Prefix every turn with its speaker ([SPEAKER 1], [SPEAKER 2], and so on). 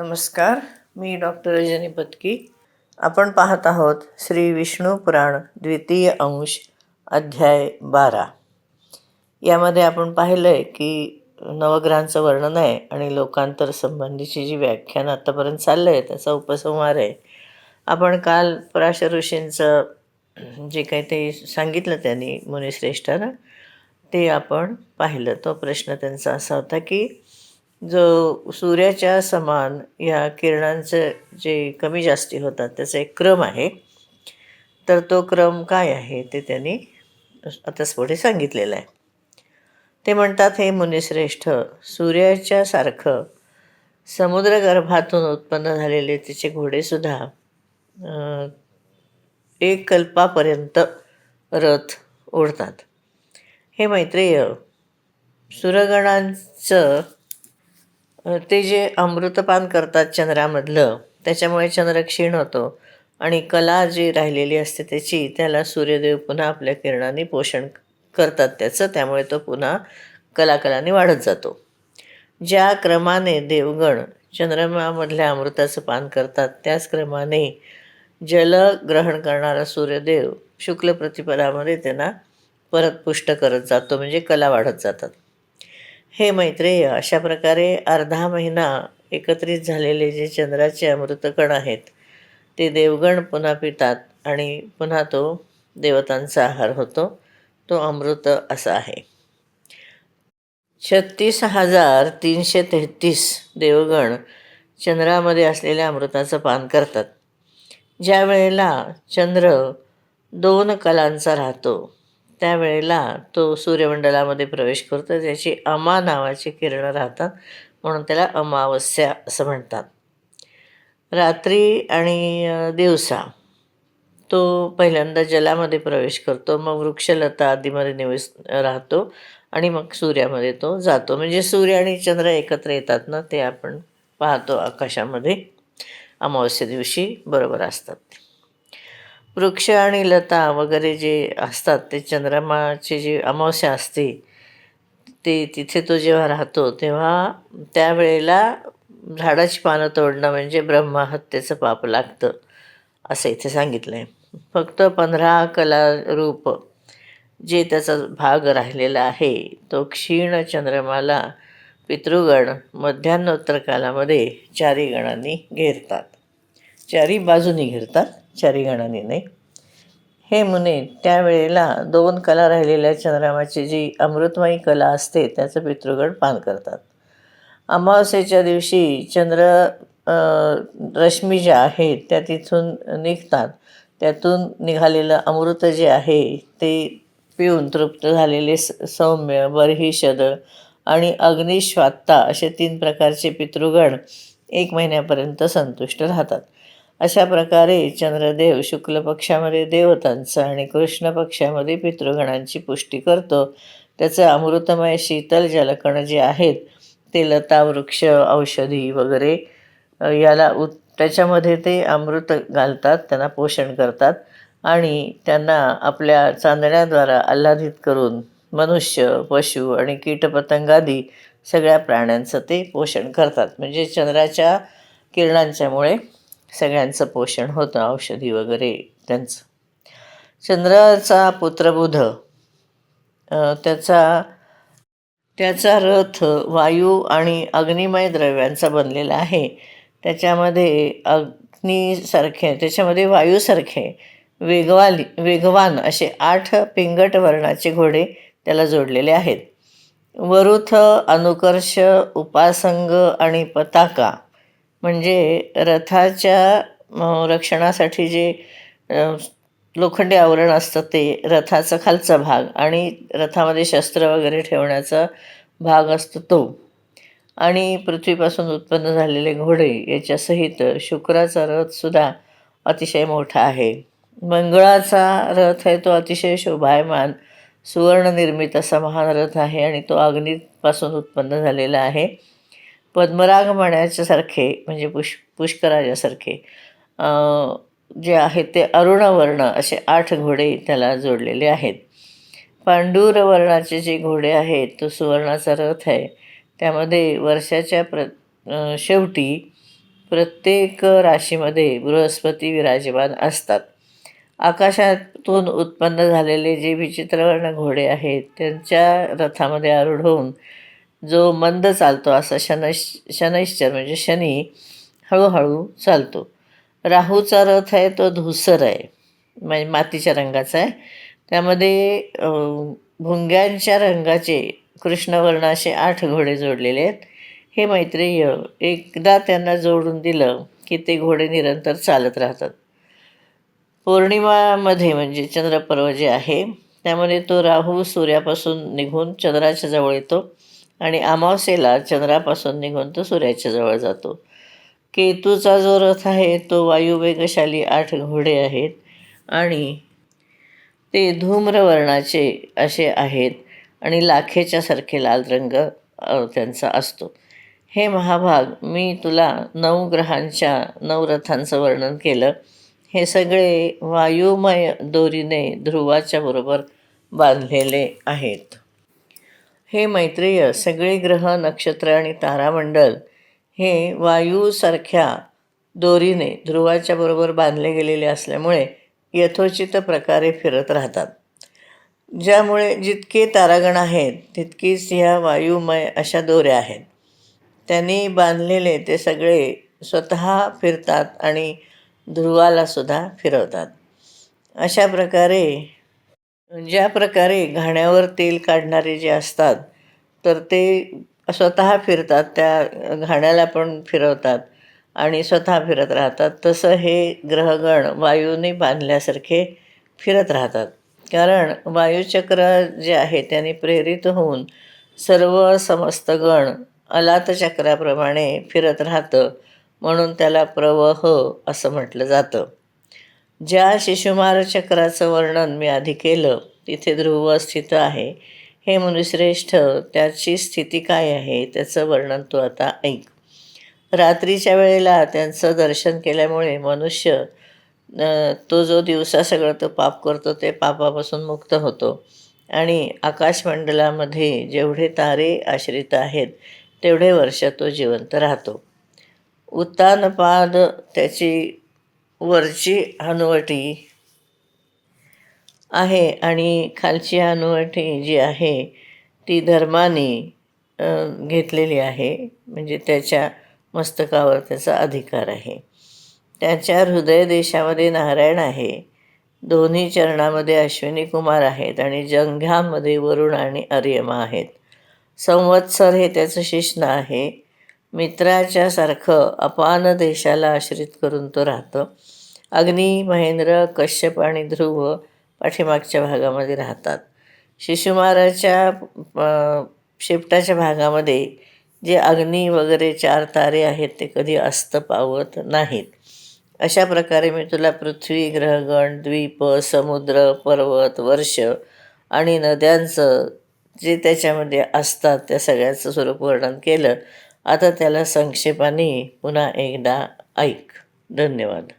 [SPEAKER 1] नमस्कार मी डॉक्टर रजनी पत्की. आपण पाहत आहोत श्री विष्णू पुराण द्वितीय अंश अध्याय बारा. यामध्ये आपण पाहिलं आहे की नवग्रहांचं वर्णन आहे आणि लोकांतर संबंधीची जी व्याख्यान आत्तापर्यंत चाललं आहे त्याचा उपसंहार आहे. आपण काल पराशर ऋषींचं जे काही ते सांगितलं त्यांनी मुनिश्रेष्ठानं ते आपण पाहिलं. तो प्रश्न त्यांचा असा होता की जो सूर्याच्या समान या किरणांचं जे कमी जास्ती होतात त्याचा एक क्रम आहे. तर तो क्रम काय आहे ते त्यांनी आताच पुढे सांगितलेलं आहे. ते म्हणतात हे मुनिश्रेष्ठ सूर्याच्या सारखं समुद्रगर्भातून उत्पन्न झालेले तिचे घोडेसुद्धा एक कल्पापर्यंत रथ ओढतात. हे मैत्रेय सुरगणांचं ते जे अमृतपान करतात चंद्रामधलं त्याच्यामुळे चंद्र क्षीण होतो. आणि कला जी राहिलेली असते त्याची त्याला सूर्यदेव पुन्हा आपल्या किरणाने पोषण करतात त्याचं त्यामुळे तो पुन्हा कलाकलाने वाढत जातो. ज्या क्रमाने देवगण चंद्रमामधल्या अमृताचं पान करतात त्याच क्रमाने जल ग्रहण करणारा सूर्यदेव शुक्ल प्रतिपदामध्ये त्यांना परत पुष्ट करत जातो म्हणजे कला वाढत जातात. हे मैत्रेय अशा प्रकारे अर्धा महिना एकत्रित झालेले जे चंद्राचे अमृतकण आहेत ते देवगण पुन्हा पितात आणि पुन्हा तो देवतांचा आहार होतो. तो अमृत असा आहे. छत्तीस हजार तीनशे तेहतीस देवगण चंद्रामध्ये असलेल्या अमृताचं पान करतात. ज्या वेळेला चंद्र दोन कलांचा राहतो त्यावेळेला तो सूर्यमंडलामध्ये प्रवेश करतो. त्याची अमा नावाची किरणं राहतात म्हणून त्याला अमावस्या असं म्हणतात. रात्री आणि दिवसा तो पहिल्यांदा जलामध्ये प्रवेश करतो. मग वृक्षलता आदीमध्ये निवस राहतो आणि मग सूर्यामध्ये तो जातो. म्हणजे सूर्य आणि चंद्र एकत्र येतात ना ते आपण पाहतो आकाशामध्ये. अमावस्या दिवशी बरोबर असतात वृक्ष आणि लता वगैरे जे असतात ते चंद्रमाची जी अमावस्या असते ते तिथे तो जेव्हा राहतो तेव्हा त्यावेळेला झाडाची पानं तोडणं म्हणजे ब्रह्महत्येचं पाप लागतं असं इथे सांगितलं आहे फक्त पंधरा कलारूप जे त्याचा भाग राहिलेला आहे तो क्षीण चंद्रमाला पितृगण मध्यान्नोत्तर कालामध्ये चारी गणांनी घेरतात. चारी बाजूनी घेरतात. चारीगणाने नाही? हे मुने त्यावेळेला दोन कला राहिलेल्या चंद्रामाची जी अमृतमयी कला असते त्याचं पितृगण पान करतात. अमावस्येच्या दिवशी चंद्र रश्मी ज्या आहेत त्या तिथून निघतात. त्यातून निघालेलं अमृत जे आहे ते पिऊन तृप्त झालेले स सौम्य बर्हिषद आणि अग्निश्वात्ता असे तीन प्रकारचे पितृगण एक महिन्यापर्यंत संतुष्ट राहतात. अशा प्रकारे चंद्रदेव शुक्ल पक्षामध्ये देवतांचं आणि कृष्ण पक्षामध्ये पितृगणांची पुष्टी करतो. त्याचं अमृतमय शीतल जलकण जे आहेत ते लता वृक्ष औषधी वगैरे याला उत त्याच्यामध्ये ते अमृत घालतात त्यांना पोषण करतात आणि त्यांना आपल्या चांदण्याद्वारा आल्हादित करून मनुष्य पशु आणि कीटपतंगादी सगळ्या प्राण्यांचं ते पोषण करतात. म्हणजे चंद्राच्या किरणांच्यामुळे सगळ्यांचं पोषण होतं औषधी वगैरे त्यांचं. चंद्राचा पुत्रबुध त्याचा त्याचा रथ वायू आणि अग्निमय द्रव्यांचा बनलेला आहे. त्याच्यामध्ये अग्नीसारखे त्याच्यामध्ये वायूसारखे वेगवाली वेगवान असे आठ पिंगट वर्णाचे घोडे त्याला जोडलेले आहेत. वरुथ अनुकर्ष उपासंग आणि पताका म्हणजे रथाच्या रक्षणासाठी जे लोखंडी आवरण असतं ते रथाचा खालचा भाग आणि रथामध्ये शस्त्र वगैरे ठेवण्याचा भाग असतो तो. आणि पृथ्वीपासून उत्पन्न झालेले घोडे याच्यासहित शुक्राचा रथसुद्धा अतिशय मोठा आहे. मंगळाचा रथ आहे तो अतिशय शोभायमान सुवर्णनिर्मित असा महान रथ आहे आणि तो अग्नीपासून उत्पन्न झालेला आहे. पद्मराग म्हणायच्यासारखे म्हणजे पुष पुष्कराजासारखे जे आहेत ते अरुणवर्ण असे आठ घोडे त्याला जोडलेले आहेत. पांडुरवर्णाचे जे घोडे आहेत तो सुवर्णाचा रथ आहे. त्यामध्ये वर्षाच्या प्र शेवटी प्रत्येक राशीमध्ये बृहस्पती विराजमान असतात. आकाशातून उत्पन्न झालेले जे विचित्रवर्ण घोडे आहेत त्यांच्या रथामध्ये आरूढ होऊन जो मंद चालतो असा शनश शनैश्चर म्हणजे शनी हळूहळू चालतो. राहूचा रथ आहे तो धुसर आहे. म्हणजे मातीच्या रंगाचा आहे. त्यामध्ये भुंग्यांच्या रंगाचे कृष्णवर्ण असे आठ घोडे जोडलेले आहेत. हे मैत्रेय एकदा त्यांना जोडून दिलं की ते घोडे निरंतर चालत राहतात. पौर्णिमामध्ये म्हणजे चंद्रपर्व जे आहे त्यामध्ये तो राहू सूर्यापासून निघून चंद्राच्या जवळ येतो. आणि अमावस्येला चंद्रापासून निघून तो सूर्याच्या जवळ जातो. केतूचा जो रथ आहे तो वायुवेगशाली आठ घोडे आहेत आणि ते धूम्रवर्णाचे असे आहेत आणि लाखेच्या सारखे लाल रंग त्यांचा असतो. हे महाभाग मी तुला नऊ ग्रहांच्या नऊ रथांचं वर्णन केलं. हे सगळे वायुमय दोरीने ध्रुवाच्या बरोबर बांधलेले आहेत. हे मैत्रेय सगळे ग्रह नक्षत्र आणि तारामंडल हे वायूसारख्या दोरीने ध्रुवाच्या बरोबर बांधले गेलेले असल्यामुळे यथोचित प्रकारे फिरत राहतात. ज्यामुळे जितके तारागण आहेत तितकीच ह्या वायुमय अशा दोऱ्या आहेत. त्यांनी बांधलेले ते सगळे स्वतः फिरतात आणि ध्रुवालासुद्धा फिरवतात. अशा प्रकारे ज्या प्रकारे घाण्यावर तेल काढणारे जे असतात तर ते स्वतः फिरतात त्या घाण्याला पण फिरवतात आणि स्वतः फिरत राहतात. तसं हे ग्रहगण वायूने बांधल्यासारखे फिरत राहतात. कारण वायुचक्र जे आहे त्याने प्रेरित होऊन सर्व समस्त गण अलातचक्राप्रमाणे फिरत राहतं म्हणून त्याला प्रवह असं म्हटलं जातं. ज्या शिशुमार चक्राचं वर्णन मी आधी केलं तिथे ध्रुव स्थित आहे. हे मुनिश्रेष्ठ त्याची स्थिती काय आहे त्याचं वर्णन तू आता ऐक. रात्रीच्या वेळेला त्यांचं दर्शन केल्यामुळे मनुष्य तो जो दिवसा सगळं तो पाप करतो ते पापापासून मुक्त होतो. आणि आकाशमंडलामध्ये जेवढे तारे आश्रित आहेत तेवढे वर्ष तो जिवंत राहतो. उत्तानपाद त्याची वरची हनुवटी आहे आणि खालची हनुवटी जी आहे ती धर्माने घेतलेली आहे. म्हणजे त्याच्या मस्तकावर त्याचा अधिकार आहे. त्याच्या हृदय देशामध्ये नारायण आहे. दोन्ही चरणामध्ये अश्विनी कुमार आहेत आणि जंघ्यामध्ये वरुण आणि आर्यमा आहेत. संवत्सर हे त्याचं शिष्ण आहे. मित्राच्या सारखं अपान देशाला आश्रित करून तो राहतो. अग्नी महेंद्र कश्यप आणि ध्रुव पाठीमागच्या भागामध्ये राहतात. शिशुमाराच्या शेपटाच्या भागामध्ये जे अग्नी वगैरे चार तारे आहेत ते कधी अस्त पावत नाहीत. अशा प्रकारे मी तुला पृथ्वी ग्रहगण द्वीप समुद्र पर्वत वर्ष आणि नद्यांचं जे त्याच्यामध्ये असतात त्या सगळ्याचं स्वरूप वर्णन केलं. आता त्याला संक्षेपाने पुन्हा एकदा ऐक. धन्यवाद.